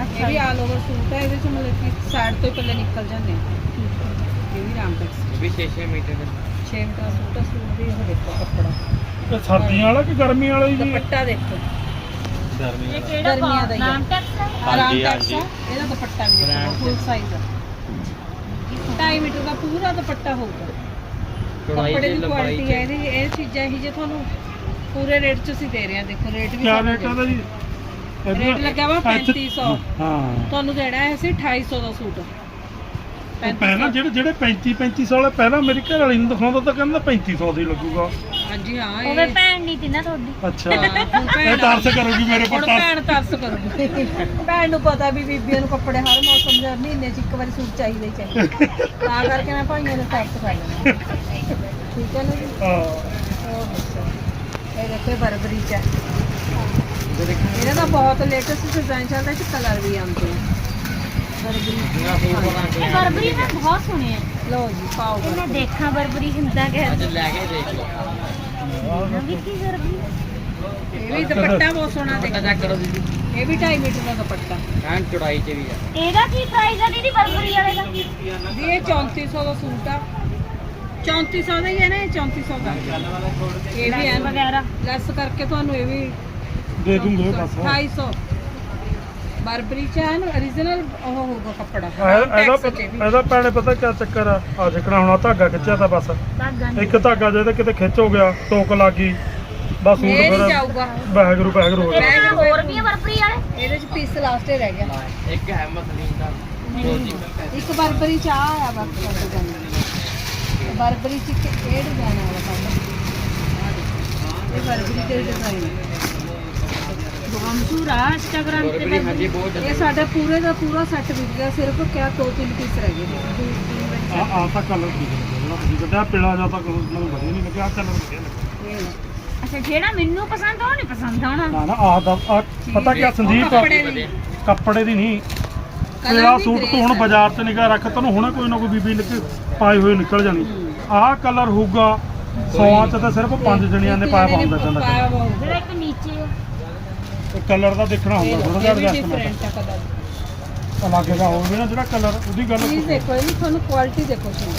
ਇਹ ਵੀ ਆਲ ਓਵਰ ਸੂਟ ਹੈ ਇਹਦੇ 'ਚ ਮਤਲਬ ਕਿ ਸਾਈਡ ਤੋਂ ਹੀ ਪੱਲੇ ਨਿਕਲ ਜਾਂਦੇ ਆ। ਇਹ ਵੀ ਰਾਮ ਟੈਕਸ ਵੀ 6 ਮੀਟਰ ਦਾ। 6 ਮੀਟਰ ਦਾ ਸੂਟ ਹੈ ਸੂਟ ਵੀ ਇਹ ਦੇਖੋ ਕੱਪੜਾ। ਇਹ ਸਰਦੀਆਂ ਵਾਲਾ ਕਿ ਗਰਮੀ ਵਾਲਾ ਜੀ ਦੁਪੱਟਾ ਦੇਖੋ। ਇਹ ਕਿਹੜਾ ਗਰਮੀਆਂ ਦਾ। ਨਾਮ ਟੈਕਸ ਹੈ? ਆਰਾਮ ਟੈਕਸ ਹੈ। ਇਹਦਾ ਦੁਪੱਟਾ ਵੀ ਦੇਖੋ ਫੁੱਲ ਸਾਈਜ਼ ਹੈ। 2.5 ਮੀਟਰ ਦਾ ਪੂਰਾ ਦੁਪੱਟਾ ਹੋਊਗਾ। ਕੱਪੜੇ ਤੇ ਦੀ ਕੁਆਲਿਟੀ ਹੈ ਇਹਦੀ ਇਹ ਚੀਜ਼ਾਂ ਹੀ ਜੇ ਤੁਹਾਨੂੰ ਪੂਰੇ ਰੇਟ 'ਚ ਅਸੀਂ ਦੇ ਰਹੇ ਹਾਂ ਦੇਖੋ ਰੇਟ ਵੀ ਕਿਆ ਰੇਟ ਹੈ। ਜੀ ਰੇਟ ਲੱਗਾ ਵਾ ਇੱਥੇ- 3500 ਹਾਂ। ਤੁਹਾਨੂੰ ਦੇਣਾ ਹੈ ਅਸੀਂ 2800 ਦਾ ਸੂਟ। ਉਹ ਪਹਿਲਾਂ ਜਿਹੜੇ ਜਿਹੜੇ 35 3500 ਵਾਲੇ ਪਹਿਲਾਂ ਮੇਰੀ ਘਰ ਵਾਲੀ ਨੂੰ ਦਿਖਾਉਂਦਾ ਤਾਂ ਕਹਿੰਦਾ 3500 ਦੀ ਲੱਗੂਗਾ। ਹਾਂਜੀ ਹਾਂ ਉਹਦੇ ਇਹ ਭੈਣ ਨਹੀਂ ਤੀ ਨਾ ਤੁਹਾਡੀ। ਅੱਛਾ। ਹੁਣ ਇਹ ਭੈਣ ਤਰਸ ਕਰੂਗੀ ਮੇਰੇ ਹੁਣ ਪੱਟਾ ਭੈਣ ਤਰਸ ਕਰੂਗੀ। ਭੈਣ ਨੂੰ ਪਤਾ ਵੀ ਬੀਬੀਆਂ ਨੂੰ ਕੱਪੜੇ ਹਰ ਮੌਸਮ ਦੇ ਮਹੀਨੇ 'ਚ ਇੱਕ ਵਾਰੀ ਸੂਟ ਚਾਹੀਦਾ ਹੀ ਚਾਹੀਦਾ। ਤਾਂ ਕਰਕੇ ਮੈਂ ਭਾਈਆਂ ਨੂੰ ਤਰਸ ਕਰ ਲੈਣਾ ਠੀਕ ਹੈ ਨਾ ਜੀ? ਹਾਂ। ਹੋਰ ਦੇਖੋ ਬਰਬਰੀ ਚ ਹੈ। ਇਹਦਾ ਤਾਂ ਬਹੁਤ ਲੇਟੈਸਟ ਡਿਜ਼ਾਈਨ ਚੱਲਦਾ ਇਸ ਕਲਰ ਵੀ ਆਉਂਦੇ ਆ। ਬਰਬਰੀ ਨਾ ਇਹ ਬਰਬਰੀ ਮੈਂ ਬਹੁਤ ਸੁਣਿਆ ਲਓ ਜੀ ਪਾਓ ਇਹ ਮੈਂ ਦੇਖਾਂ ਬਰਬਰੀ ਹੁੰਦਾ ਅੱਜ ਲੈ ਕੇ ਦੇਖ ਲਓ। ਨਵੀਂ ਕੀ ਬਰਬਰੀ। ਇਹ ਵੀ ਦੁਪੱਟਾ ਬਹੁਤ ਸੋਹਣਾ ਪਤਾ ਦੇਖੋ। ਚੈੱਕ ਕਰੋ ਦੀਦੀ ਇਹ ਵੀ 2.5 ਮੀਟਰ ਦਾ ਦੁਪੱਟਾ। ਐਨ ਚੌੜਾਈ ਚ ਵੀ ਆ। ਇਹਦਾ ਕੀ ਪ੍ਰਾਈਸ ਹੈ ਦੀਦੀ ਬਰਬਰੀ ਵਾਲੇ ਦਾ? ਦੀ ਇਹ 3400 ਦਾ ਸੂਟ ਆ। 3400 ਦਾ ਹੀ ਹੈ ਨਾ ਇਹ 3400 ਦਾ। ਇਹ ਵੀ ਹੈ ਵਗੈਰਾ। ਲੈਸ ਕਰਕੇ ਤੁਹਾਨੂੰ ਇਹ ਵੀ ਦੇ ਦੂੰਗੇ ਬਸ 250 ਬਰਬਰੀ ਚ ਹੈ ਨਾ origignal ਉਹ ਹੋਊਗਾ ਕੱਪੜਾ। ਇਹ- ਇਹਦਾ Tex ਚ ਇਹ ਵੀ। ਇਹਦਾ ਭੈਣੇ ਪਤਾ ਕਿਆ ਚੱਕਰ ਆ? ਆ ਜਿਕਣਾ ਹੁਣ ਧਾਗਾ ਖਿੱਚਿਆ ਤਾਂ ਬਸ। ਧਾਗਾ ਨਹੀਂ। ਇੱਕ ਧਾਗਾ ਜੇ ਤੇ ਕਿਤੇ ਖਿੱਚ ਹੋ ਗਿਆ ਟੋਕ ਲੱਗ ਗਈ ਬਸ ਸੂਟ ਇਹ ਨਹੀਂ ਫਿਰ ਜਾਊਗਾ। ਵਾਹਿਗੁਰੂ ਵਾਹਿਗੁਰੂ। ਹੋ ਗਿਆ ਇਹਦੇ ਨਾਲ ਹੋਰ ਵੀ ਹੈ ਬਰਬਰੀ ਵਾਲੇ? ਇਹਦੇ ਚ ਪੀਸ ਲਾਸਟ ਹੀ ਰਹਿ ਗਿਆ। ਇੱਕ ਹੈ ਮਸਲੀਨ ਦਾ। ਇੱਕ ਬਰਬਰੀ ਚ ਆ ਆ ਬਾਕੀ ਸਾਡੇ ਜਾਂਦੇ ਬਰਬਰੀ ਚ ਇੱਕ ਇਹ ਡਿਜ਼ਾਈਨ ਵਾਲਾ ਕੰਮ ਇਹ ਬਰਬਰੀ ਦੇ ਡਿਜ਼ਾਈਨ ਆ ਇੰਸਟਾਗ੍ਰਾਮ ਤੇ ਬਰਬਰੀ ਇਹ ਸਾਡਾ ਪੂਰੇ ਦਾ ਪੂਰਾ ਸੈੱਟ ਵਿਕ ਗਿਆ ਸਿਰਫ ਕਿਆ ਦੋ ਤਿੰਨ ਪੀਸ ਰਹਿ ਗਏ। ਆ ਆ ਤਾਂ ਕਲਰ ਠੀਕ ਜਿਹੜਾ ਤੁਸੀਂ ਕੱਢਿਆ ਪੀਲਾ ਜਾਂ ਤਾਂ ਮੈਨੂੰ ਵਧੀਆ ਨਹੀਂ ਲੱਗਿਆ ਆਹ ਕਲਰ ਵਧੀਆ ਲੱਗਿਆ। ਅੱਛਾ ਜਿਹੜਾ ਮੈਨੂੰ ਪਸੰਦ ਆ ਉਹ ਨਹੀਂ ਪਸੰਦ ਆਉਣਾ। ਨਾ ਨਾ ਆ ਦਾ ਪਤਾ ਉਹ ਸੰਦੀਪ ਕੱਪੜੇ ਦੀ ਨਹੀਂ। ਤੇਰਾ ਸੂਟ ਤੂੰ ਹੁਣ ਬਾਜ਼ਾਰ 'ਚ ਨਿਗਾਹ ਰੱਖ ਤੈਨੂੰ ਹੁਣੇ ਕੋਈ ਨਾ ਕੋਈ ਬੀਬੀ ਨਿਕਲ ਪਾਈ ਹੋਈ ਨਿਕਲ ਜਾਣੀ। ਆਹ ਕਲਰ ਹੋਊਗਾ ਸੌਆਂ 'ਚ ਤਾਂ ਸਿਰਫ ਪੰਜ ਜਣੀਆਂ ਨੇ ਪਾਇਆ ਹੁੰਦਾ ਚੰਦਾ। ਜਿਹੜਾ ਇੱਕ ਨੀਚੇ ਕਲਰ ਦਾ ਦੇਖਣਾ ਹੁੰਦਾ ਥੋੜਾ ਜਿਹਾ ਐਡਜਸਟਮੈਂਟ ਅਲੱਗ ਦਾ ਹੋਵੇ ਨਾ ਜਿਹੜਾ ਕਲਰ ਉਹਦੀ ਗੱਲ ਚੀਜ਼ ਦੇਖੋ ਇਹ ਵੀ ਤੁਹਾਨੂੰ ਕੁਆਲਿਟੀ ਦੇਖੋ ਸੂਟ।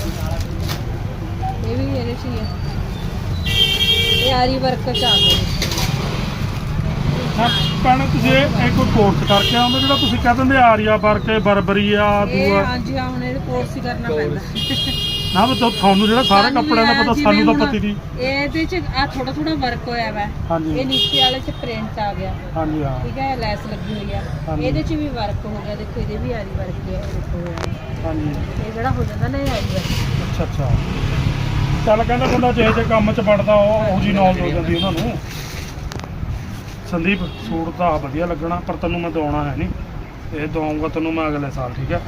ਇਹ ਵੀ ਇਹਦੇ ਚ ਹੀ ਇਹ ਆਰੀ ਵਰਕ ਚ ਆ ਗਿਆ ਭੈਣੇ ਤੁਸੀਂ ਇਹ ਕੋਈ ਕੋਰਸ ਕਰਕੇ ਆਉਂਦੇ ਜਿਹੜਾ ਤੁਸੀਂ ਕਹਿ ਦਿੰਦੇ ਆਰੀਆ ਵਰਕੇ ਬਰਬਰੀ ਆ ਦੂਆ। ਹਾਂਜੀ ਹਾਂ ਹੁਣ ਇਹ ਕੋਰਸ ਹੀ ਕਰਨਾ ਪੈਂਦਾ। ਨਾ ਤੁਹਾ- ਤੁਹਾਨੂੰ ਜਿਹੜਾ ਸਾਰੇ ਸਾਨੂੰ ਕੱਪੜਿਆਂ ਦਾ ਪਤਾ ਸਾਨੂੰ ਤਾਂ ਪਤੀ ਨਹੀਂ। ਇਹਦੇ ਚ ਆ ਥੋੜਾ ਥੋੜਾ ਵਰਕ ਹੋਇਆ ਵਾ। ਹਾਂਜੀ। ਇਹ ਨੀਚੇ ਵਾਲੇ ਚ ਪ੍ਰਿੰਟ ਆ ਗਿਆ। ਹਾਂਜੀ ਹਾਂ। ਠੀਕ ਹੈ ਲੈਸ ਲੱਗੀ ਹੋਈ ਆ। ਹਾਂਜੀ। ਇਹਦੇ ਚ ਵੀ ਵਰਕ ਹੋ ਗਿਆ। ਦੇਖੋ ਇਹਦੇ ਵੀ ਆਰੀ ਵਰਕ ਹੈ ਇਹ ਦੇਖੋ ਹਾਂਜੀ। ਇਹ ਜਿਹੜਾ ਹੋ ਜਾਂਦਾ ਨਾ ਇਹ ਆਰੀ ਵਰਕ ਅੱਛਾ ਅੱਛਾ। ਚੱਲ ਕਹਿੰਦਾ ਬੰਦਾ ਜਿਹੇ ਜਿਹੇ ਕੰਮ 'ਚ ਵੜਦਾ ਉਹ ਉਹ ਜੀ ਨੌਲੇਜ ਹੋ ਜਾਂਦੀ ਉਹਨਾਂ ਨੂੰ। ਸੰਦੀਪ ਸੂਟ ਤਾਂ ਵਧੀਆ ਲੱਗਣਾ ਪਰ ਤੈਨੂੰ ਮੈਂ ਦਵਾਉਣਾ ਹੈ ਨਹੀਂ। ਇਹ ਦਵਾਉਂਗਾ ਤੈਨੂੰ ਮੈਂ ਅਗਲੇ ਸਾਲ ਠੀਕ ਹੈ?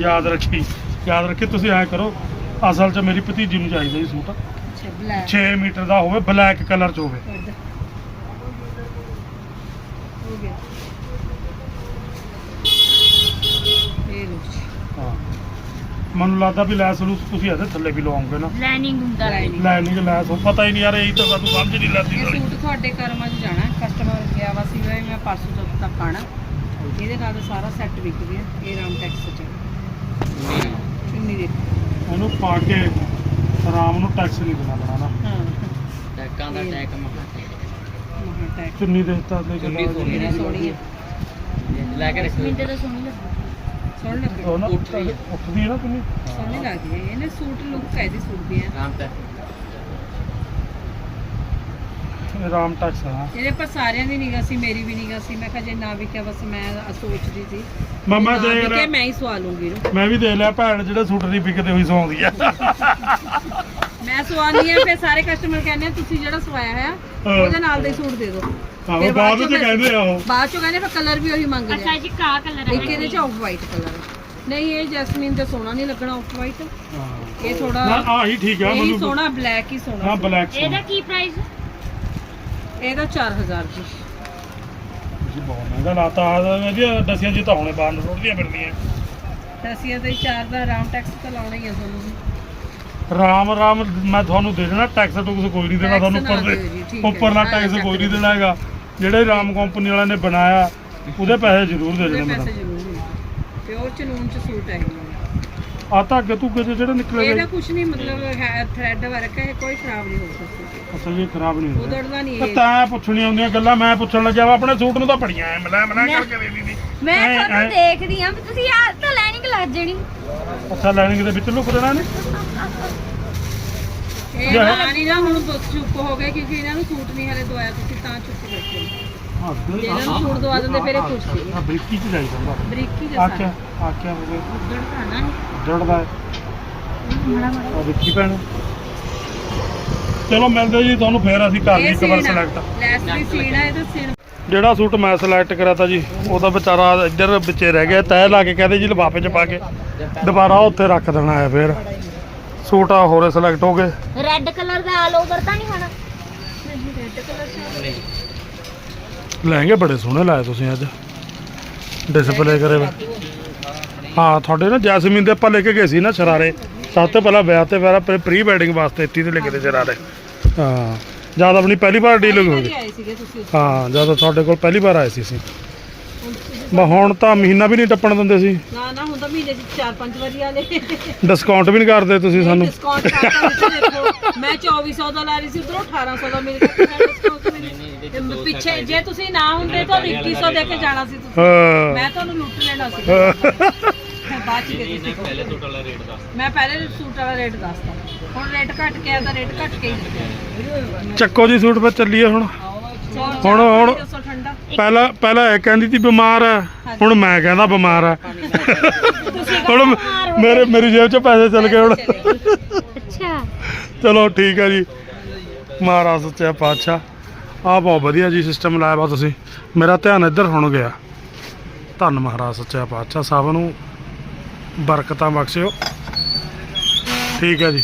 ਯਾਦ ਰੱਖੀ। ਯਾਦ ਰੱਖੀ ਤੁਸੀਂ ਐਂ ਕਰੋ ਅਸਲ 'ਚ ਮੇਰੀ ਭਤੀਜੀ ਨੂੰ ਚਾਹੀਦਾ ਜੀ ਸੂਟ। ਅੱਛਾ ਬਲੈਕ 6 ਮੀਟਰ ਦਾ ਹੋਵੇ ਬਲੈਕ ਕਲਰ 'ਚ ਹੋਵੇ। ਹੋ ਗਿਆ। ਇਹ ਲੋ ਜੀ। ਹਾਂ। ਮੈਨੂੰ ਲੱਗਦਾ ਵੀ ਲੈਸ ਲੂਸ ਤੁਸੀਂ ਇਹਦੇ ਥੱਲੇ ਵੀ ਲਵਾਉਂਗੇ ਨਾ। ਲਾਈਨਿੰਗ ਹੁੰਦਾ Lining। ਲੈ ਨਹੀਂ ਲੈਸ ਉਹ ਪਤਾ ਹੀ ਨਹੀਂ ਯਾਰ ਇਹ ਤਾਂ ਸਾਨੂੰ ਸਮਝ ਨਹੀਂ ਲੱਗਦੀ ਇਹ। ਸੂਟ ਤੁਹਾਡੇ ਕਰਮਾਂ 'ਚ ਜਾਣਾ ਕਸਟਮਰ ਗਿਆ ਵਾ ਸੀ ਵੀ ਮੈਂ ਪਰਸੋਂ ਚੌਥ ਤੱਕ ਆਣਾ। ਇਹਦੇ ਨਾਲ ਸਾਰਾ ਸੈੱਟ ਵਿਕ ਗਿਆ ਇਹ ਰਾਮ ਟੈਕਸ 'ਚ ਚੁੰਨੀ ਦੇਖੋ ਇਹਨੂੰ ਪਾ ਕੇ ਆਰਾਮ ਨੂੰ ਟੈਕਸ ਨਹੀਂ ਦੇਣਾ ਪੈਣਾ ਨਾ। ਹਾਂ। ਟੈਕਾਂ ਦਾ ਟੈਕ ਮਹਾ ਚੁੰਨੀ ਦੇ ਦਿੱਤਾ ਤੇ ਚੁੰਨੀ ਸੋਹਣੀ ਸੋਹਣੀ ਹੈ ਲੈ ਕੇ ਰੱਖੋ। ਮਿੰਟ ਤਾਂ ਸੋਹਣੀ ਲੱਗਦੀ ਸੋਹਣੀ ਲੱਗੀ ਉਹ ਨਾ ਉੱਠਦੀ ਹੈ। ਨਾ ਚੁੰਨੀ। ਸੋਹਣੀ ਲੱਗਦੀ ਹੈ ਇਹਨੇ ਸੂਟ ਲੁੱਕ ਹੈ ਇਹਦੀ ਸੂਟ ਦੀ ਹੈ ਰਾਮ ਤੇ ਇਹ ਰਾਮ ਟੈਕਸ ਆ ਇਹਦੇ ਪਰ ਸਾਰਿਆਂ ਦੀ ਨਿਗਾ ਸੀ ਮੇਰੀ ਵੀ ਨਿਗਾ ਸੀ। ਮੈਂ ਕਿਹਾ ਜੇ ਨਾ ਵਿਕਿਆ ਬਸ ਮੈਂ ਸੋਚਦੀ ਸੀ। ਮੈਂ ਮੈਂ ਨਾ ਦੇਖ ਵਿਕਿਆ, ਲਿਆ ਮੈਂ ਹੀ ਸਵਾ ਲੂੰਗੀ ਇਹਨੂੰ। ਮੈਂ ਵੀ ਦੇਖ ਲਿਆ ਭੈਣ ਜਿਹੜੇ ਸੂਟ ਨਹੀਂ ਵਿਕਦੇ ਹੋਈ ਸੌਂਦੀ ਆ। ਮੈਂ ਸਵਾਨੀ ਆ ਫਿਰ ਸਾਰੇ ਕਸਟਮਰ ਕਹਿੰਦੇ ਆ, ਤੁਸੀਂ ਜਿਹੜਾ ਸਵਾਇਆ ਹੋਇਆ ਹਾਂ। ਉਹਦੇ ਨਾਲ ਦਾ ਹੀ ਸੂਟ ਦੇ ਦਿਓ। ਆਹੋ ਫਿਰ ਬਾਅਦ ਵਿੱਚ ਮੈਂ- ਕਹਿੰਦੇ ਆ ਉਹ। ਬਾਅਦ ਚੋਂ ਕਹਿੰਦੇ ਫਿਰ ਕਲਰ ਵੀ ਉਹੀ ਮੰਗਦੇ ਅੱਛਾ ਜੀ ਕਾ ਕਲਰ ਇੱਕ ਇਹਦੇ ਚ ਆਫ ਵਾਈਟ ਕਲਰ ਨਹੀਂ ਇਹ ਜੈਸਮੀਨ ਤੇ ਸੋਹਣਾ ਨਹੀਂ ਲੱਗਣਾ ਆਫ ਵਾਈਟ ਹਾਂ। ਇਹ ਥੋੜਾ ਨਾ ਆਹੀ ਠੀਕ ਆ ਇਹ ਮੈਨੂੰ ਸੋਹਣਾ ਬਲੈਕ ਹੀ ਹਾਂ ਸੋਹਣਾ। ਬਲੈਕ ਇਹਦਾ ਕੀ ਪ੍ਰਾਈਸ ਇਹਦਾ 4000 ਜੀ ਜੀ ਬਹੁਤ ਮਹਿੰਗਾ ਲਾਤਾ ਆ ਜੀ ਦਸੀਆਂ ਜੀ ਤਾਂ ਹੁਣੇ ਬਾਹਰ ਨੂੰ ਰੋੜਦੀਆਂ ਫਿਰਦੀਆਂ ਅਸੀਂ ਤੇ 4 ਦਾ ਰਾਮ ਟੈਕਸ ਤਾਂ ਲਾਉਣਾ ਹੀ ਆ ਤੁਹਾਨੂੰ। ਰਾਮ ਰਾਮ ਮੈਂ ਤੁਹਾਨੂੰ ਦੇ ਦੇਣਾ ਟੈਕਸ ਟੂਕਸ ਕੋਈ ਨਹੀਂ ਦੇਣਾ Tax ਤੁਹਾਨੂੰ ਨਾ ਉੱਪਰ ਦਿਓ ਜੀ, ਠੀਕ ਦੇ ਹੈ। ਉੱਪਰਲਾ ਟੈਕਸ ਕੋਈ ਨਹੀਂ। ਦੇਣਾ ਹੈਗਾ ਜਿਹੜੇ ਰਾਮ ਕੰਪਨੀ ਵਾਲਿਆਂ ਨੇ ਬਣਾਇਆ ਉਹਦੇ ਪੈਸੇ ਜ਼ਰੂਰ ਦੇ ਉਹਦੇ ਦੇਣੇ ਪੈਸੇ ਮੈਨੂੰ ਜ਼ਰੂਰ ਨੇ ਪਿਓਰ ਚਨੂਨ ਚ ਸੂਟ ਹੈ ਇਹ। ਆ ਤਾਂ ਅੱਗੇ ਤੂੰ ਜਿਹੜੇ ਨਿਕਲੇ ਇਹਦਾ ਗਏ ਕੁਝ ਨਹੀਂ ਮਤਲਬ ਹੈ ਥ੍ਰੈਡ ਵਰਕ ਹੈ ਕੋਈ ਖਰਾਬ ਨਹੀਂ ਹੋ ਸਕਦਾ ਅੱਛਾ ਜੀ ਖਰਾਬ ਨਹੀਂ ਹੁੰਦਾ। ਉਧੜਦਾ ਨਹੀਂ ਇਹ। ਤਾਂ ਪੁੱਛਣੀਆਂ ਹੁੰਦੀਆਂ ਗੱਲਾਂ ਮੈਂ ਪੁੱਛਣ ਲੱਗਿਆ ਆਪਣੇ ਸੂਟ ਨੂੰ ਤਾਂ ਬੜੀਆਂ ਐ ਮਲਾ ਮਲਾ ਕਰਕੇ ਦੇ ਦਿੱਤੀ ਮੈਂ ਤੁਹਾਨੂੰ। ਦੇਖਦੀ ਆ ਤੁਸੀਂ ਆ ਤਾਂ ਲਾਈਨਿੰਗ ਲੱਗ ਜਣੀ। ਅੱਛਾ ਲਾਈਨਿੰਗ ਦੇ ਵਿੱਚ ਲੁਕ ਦੇਣਾ ਨੇ ਇਹ ਨਹੀਂ ਨਾ ਹੁਣ ਚੁੱਪ ਹੋ ਗਏ ਕਿਉਂਕਿ ਇਹਨਾਂ ਨੂੰ ਸੂਟ ਨਹੀਂ ਹਲੇ ਦਵਾਇਆ ਤੁਸੀਂ ਤਾਂ ਚੁੱਪ ਬੈਠੇ ਇਹਨਾਂ ਨੂੰ ਸੂਟ ਦਵਾ ਦਿੰਦੇ ਫਿਰ ਇਹ ਖੁਸ਼ ਸੀ ਆ ਬਰੀਕੀ ਚ ਜਾਈਦਾ ਹੁੰਦਾ ਬਰੀਕੀ ਜਿਹਾ ਕਿਆ ਆ ਕਿਆ ਹੋ ਗਿਆ ਉਧੜਦਾ ਨਾ ਜੜਦਾ ਹੈ ਮਾੜਾ ਮਾੜਾ। ਆ ਵਿੱਕੀ ਭੈਣ। ਚਲੋ ਮਿਲਦੇ ਜੀ ਤੁਹਾਨੂੰ ਫੇਰ ਅਸੀਂ ਕਰ ਲਈ ਇੱਕ ਵਾਰ ਸਿਲੈਕਟ ਲੈਸ ਇਹਦਾ ਜਿਹੜਾ ਸੂਟ ਮੈਂ ਸਿਲੈਕਟ ਕਰਾਤਾ ਜੀ ਉਹਦਾ ਵਿਚਾਰਾ ਇੱਧਰ ਵਿੱਚੇ ਰਹਿ ਗਿਆ ਤੈਅ ਲਾ ਕੇ ਕਹਿੰਦੇ ਜੀ ਲਿਫਾਫੇ 'ਚ ਪਾ ਕੇ ਦੁਬਾਰਾ ਉੱਥੇ ਰੱਖ ਦੇਣਾ ਹੈ ਫੇਰ। ਸੂਟ ਆ ਹੋਰੇ ਸਿਲੈਕਟ ਹੋ ਗਏ। ਰੈੱਡ ਕਲਰ ਦਾ ਆਲ ਓਵਰ ਤਾਂ ਨਹੀਂ ਹੋਣਾ? ਲਹਿੰਗੇ ਬੜੇ ਸੋਹਣੇ ਲਾਏ ਤੁਸੀਂ ਅੱਜ। ਡਿਸਪਲੇ ਕਰੇ ਵੇ। ਹਾਂ ਤੁਹਾਡੇ ਨਾ ਜੈਸਮੀਨ ਦੇ ਆਪਾਂ ਲੈ ਕੇ ਗਏ ਸੀ ਨਾ ਸ਼ਰਾਰੇ। ਸਭ ਤੋਂ ਪਹਿਲਾਂ ਵਿਆਹ ਤੇ ਪਹਿਲਾਂ ਪ੍ਰੀ ਵੈਡਿੰਗ ਵਾਸਤੇ ਇੱਥੇ ਤੇ ਲੈ ਕੇ ਤੇ ਸ਼ਰਾਰੇ। ਹਾਂ। ਜਦ ਆਪਣੀ ਪਹਿਲੀ ਵਾਰ ਡੀਲਿੰਗ ਹੋ ਗਈ ਆਏ ਸੀਗੇ ਤੁਸੀਂ ਹਾਂ ਜਦ ਤੁਹਾਡੇ ਕੋਲ ਪਹਿਲੀ ਵਾਰ ਆਏ ਸੀ ਅਸੀਂ। ਮੈਂ ਹੁਣ ਤਾਂ ਮਹੀਨਾ ਵੀ ਨਹੀਂ ਟੱਪਣ ਦਿੰਦੇ ਸੀ। ਨਾ ਨਾ ਹੁਣ ਤਾਂ ਮਹੀਨੇ ਚ ਚਾਰ ਪੰਜ ਵਾਰੀ ਆਲੇ ਡਿਸਕਾਊਂਟ ਵੀ ਨਹੀਂ ਕਰਦੇ ਤੁਸੀਂ ਸਾਨੂੰ। ਡਿਸਕਾਊਂਟ ਕਰਤਾ ਵਿੱਚ ਦੇਖੋ ਮੈਂ 2400 ਦਾ ਲਾ ਰਹੀ ਸੀ ਉਧਰੋਂ 1800 ਦਾ ਮੇਰੇ ਕੋਲ ਡਿਸਕਾਊਂਟ ਮਿਲੀ ਪਿੱਛੇ ਜੇ ਤੁਸੀਂ ਨਾ ਹੁੰਦੇ ਤਾਂ 2100 ਦੇ ਕੇ ਜਾਣਾ ਸੀ ਤੁਸੀਂ। ਹਾਂ। ਮੈਂ ਤੁਹਾਨੂੰ ਲੁੱਟ ਲੈਣਾ ਸੀ। ਮੈਂ ਬਾਅਦ ਚ ਦੇ ਦਿੱਤੀ ਪਹਿਲੇ ਸੂਟ ਵਾਲਾ ਰੇਟ ਦੱਸ ਮੈਂ ਪਹਿਲੇ ਸੂਟ ਵਾਲਾ ਰੇਟ ਦੱਸਦਾ ਹੁਣ ਰੇਟ ਘਟ ਕੇ ਆਦਾ ਰੇਟ ਘਟ ਕੇ ਹੀ ਦਿੱਤਾ ਚੱਕੋ ਜੀ ਸੂਟ 'ਤੇ ਚੱਲੀਏ ਹੁਣ। ਹੁਣ ਹੁਣ- ਪਹਿਲਾਂ ਪਹਿਲਾਂ ਇਹ ਕਹਿੰਦੀ ਸੀ ਬਿਮਾਰ ਆ ਹੁਣ ਮੈਂ ਕਹਿੰਦਾ ਬਿਮਾਰ ਆ ਹੁਣ ਮੇਰੇ ਮੇਰੀ ਜੇਬ 'ਚ ਪੈਸੇ ਚੱਲ ਗਏ ਹੁਣ। ਅੱਛਾ। ਚਲੋ ਠੀਕ ਹੈ ਜੀ। ਮਹਾਰਾਜ ਸੱਚਾ ਪਾਤਸ਼ਾਹ। ਆ ਬਹੁਤ ਵਧੀਆ ਜੀ ਸਿਸਟਮ ਲਾਇਆ ਵਾ ਤੁਸੀਂ। ਮੇਰਾ ਧਿਆਨ ਇੱਧਰ ਹੁਣ ਗਿਆ। ਧੰਨ ਮਹਾਰਾਜ ਸੱਚਾ ਪਾਤਸ਼ਾਹ। ਸਭ ਨੂੰ ਬਰਕਤਾਂ ਬਖਸ਼ਿਓ। ਠੀਕ ਹੈ ਜੀ।